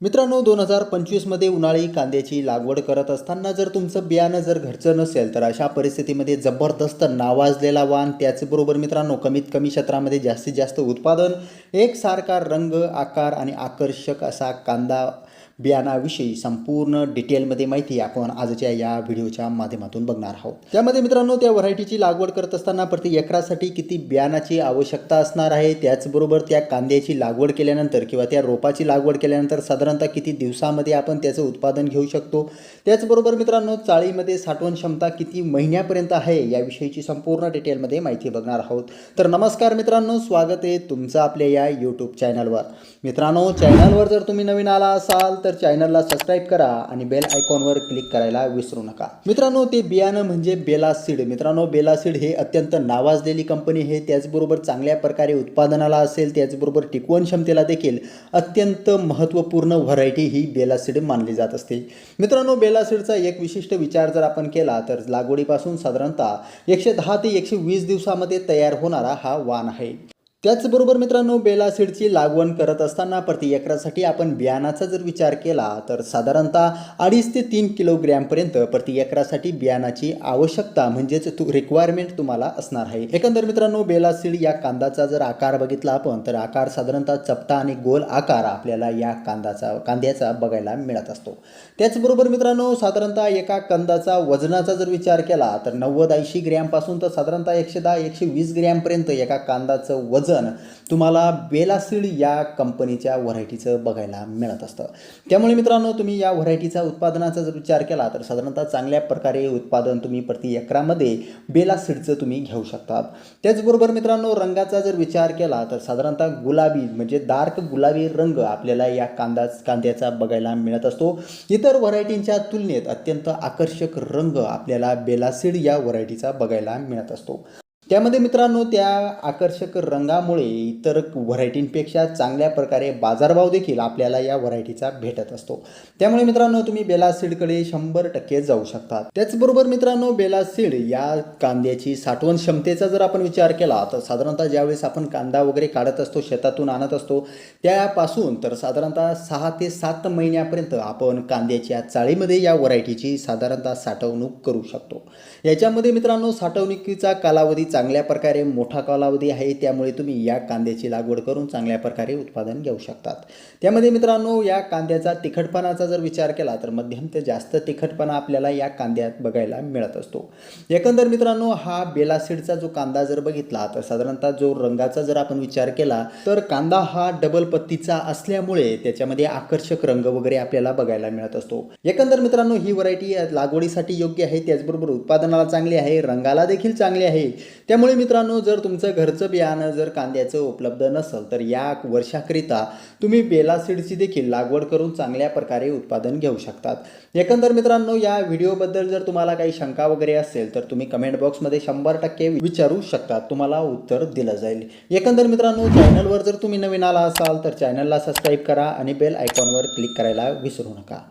मित्रांनो दोन हजार पंचवीसमध्ये उन्हाळी कांद्याची लागवड करत असताना जर तुमचं बियाणं जर घरचं नसेल तर अशा परिस्थितीमध्ये जबरदस्त नावाजलेला वाण त्याचबरोबर मित्रांनो कमीत कमी क्षेत्रामध्ये जास्तीत जास्त उत्पादन एकसारखा रंग आकार आणि आकर्षक असा कांदा बियाणाविषयी संपूर्ण डिटेलमध्ये माहिती आपण आजच्या या व्हिडिओच्या माध्यमातून बघणार आहोत. त्यामध्ये मित्रांनो त्या व्हरायटीची लागवड करत असताना प्रति एकरासाठी किती बियाणाची आवश्यकता असणार आहे? त्याचबरोबर त्या कांद्याची लागवड केल्यानंतर किंवा त्या रोपाची लागवड केल्यानंतर साधारणतः किती दिवसामध्ये आपण त्याचं उत्पादन घेऊ शकतो? त्याचबरोबर मित्रांनो चाळीमध्ये साठवण क्षमता किती महिन्यापर्यंत आहे? याविषयीची संपूर्ण डिटेलमध्ये माहिती बघणार आहोत. तर नमस्कार मित्रांनो स्वागत आहे तुमचं आपल्या या यूट्यूब चॅनलवर मित्रांनो चॅनलवर जर तुम्ही नवीन आला असाल तर चॅनलला सबस्क्राईब करा आणि बेल आयकॉनवर क्लिक करायला विसरू नका. मित्रांनो ते बियाणं म्हणजे बेला सीड मित्रांनो बेला सीड हे अत्यंत नावाजलेली कंपनी आहे. त्याचबरोबर चांगल्या प्रकारे उत्पादनाला असेल त्याचबरोबर टिकवण क्षमतेला देखील अत्यंत महत्त्वपूर्ण व्हरायटी ही बेला सीड मानली जात असते. मित्रांनो बेला सीडचा एक विशिष्ट विचार जर आपण केला तर लागवडीपासून साधारणतः एकशे दहा ते एकशे वीस दिवसामध्ये तयार होणारा हा वाण आहे. त्याचबरोबर मित्रांनो बेला सीडची करत असताना प्रति एकरासाठी आपण बियाणाचा जर विचार केला तर साधारणतः अडीच ते तीन किलोग्रॅमपर्यंत प्रति एकरासाठी बियाणाची आवश्यकता म्हणजेच तू रिक्वायरमेंट तुम्हाला असणार आहे. एकंदर मित्रांनो बेला सीड या कांदाचा जर आकार बघितला आपण तर आकार साधारणतः चपटा आणि गोल आकार आपल्याला या कांदाचा कांद्याचा बघायला मिळत असतो. त्याचबरोबर मित्रांनो साधारणतः एका कंदाचा वजनाचा जर विचार केला तर नव्वद ऐंशी ग्रॅमपासून तर साधारणतः एकशे दहा एकशे वीस ग्रॅमपर्यंत एका कांदाचं वजन तुम्हाला बेलासीड या कंपनीच्या व्हरायटीचं बघायला मिळत असतं. त्यामुळे मित्रांनो तुम्ही या व्हरायटीचा उत्पादनाचा जर विचार केला तर साधारणतः चांगल्या प्रकारे उत्पादन तुम्ही प्रति एकरामध्ये बेलासीडचं तुम्ही घेऊ शकतात त्याचबरोबर मित्रांनो रंगाचा जर विचार केला तर साधारणतः गुलाबी म्हणजे डार्क गुलाबी रंग आपल्याला या कांदा कांद्याचा बघायला मिळत असतो. इतर व्हरायटींच्या तुलनेत अत्यंत आकर्षक रंग आपल्याला बेलासीड या व्हरायटीचा बघायला मिळत असतो. त्यामध्ये मित्रांनो त्या आकर्षक रंगामुळे इतर व्हरायटींपेक्षा चांगल्या प्रकारे बाजारभाव देखील आपल्याला या व्हरायटीचा भेटत असतो. त्यामुळे मित्रांनो तुम्ही बेलासीडकडे शंभर टक्के जाऊ शकता. त्याचबरोबर मित्रांनो बेलासीड या कांद्याची साठवण क्षमतेचा जर आपण विचार केला तर साधारणतः ज्यावेळेस आपण कांदा वगैरे काढत असतो शेतातून आणत असतो त्यापासून तर साधारणतः सहा ते सात महिन्यापर्यंत आपण कांद्याच्या चाळीमध्ये या व्हरायटीची साधारणतः साठवणूक करू शकतो. याच्यामध्ये मित्रांनो साठवणुकीचा कालावधी चांगल्या प्रकारे मोठा कालावधी आहे त्यामुळे तुम्ही या कांद्याची लागवड करून चांगल्या प्रकारे उत्पादन घेऊ शकतात. त्यामध्ये मित्रांनो या कांद्याचा तिखटपणाचा जर विचार केला तर मध्यम ते जास्त तिखटपणा आपल्याला या कांद्यात बघायला मिळत असतो. एकंदर मित्रांनो हा बेलासीडचा जो कांदा जर बघितला तर साधारणतः जो रंगाचा जर आपण विचार केला तर कांदा हा डबल पत्तीचा असल्यामुळे त्याच्यामध्ये आकर्षक रंग वगैरे आपल्याला बघायला मिळत असतो. एकंदर मित्रांनो ही व्हरायटी लागवडीसाठी योग्य आहे त्याचबरोबर उत्पादनाला चांगली आहे रंगाला देखील चांगली आहे. त्यामुळे मित्रांनो जर तुमचं घरचं बियाणं जर कांद्याचं उपलब्ध नसेल तर या वर्षाकरिता तुम्ही बेला सीडची देखील लागवड करून चांगल्या प्रकारे उत्पादन घेऊ शकतात. एकंदर मित्रांनो या व्हिडिओबद्दल जर तुम्हाला काही शंका वगैरे असेल तर तुम्ही कमेंट बॉक्समध्ये शंभर टक्के विचारू शकता तुम्हाला उत्तर दिलं जाईल. एकंदर मित्रांनो चॅनलवर जर तुम्ही नवीन आला असाल तर चॅनलला सबस्क्राईब करा आणि बेल आयकॉनवर क्लिक करायला विसरू नका.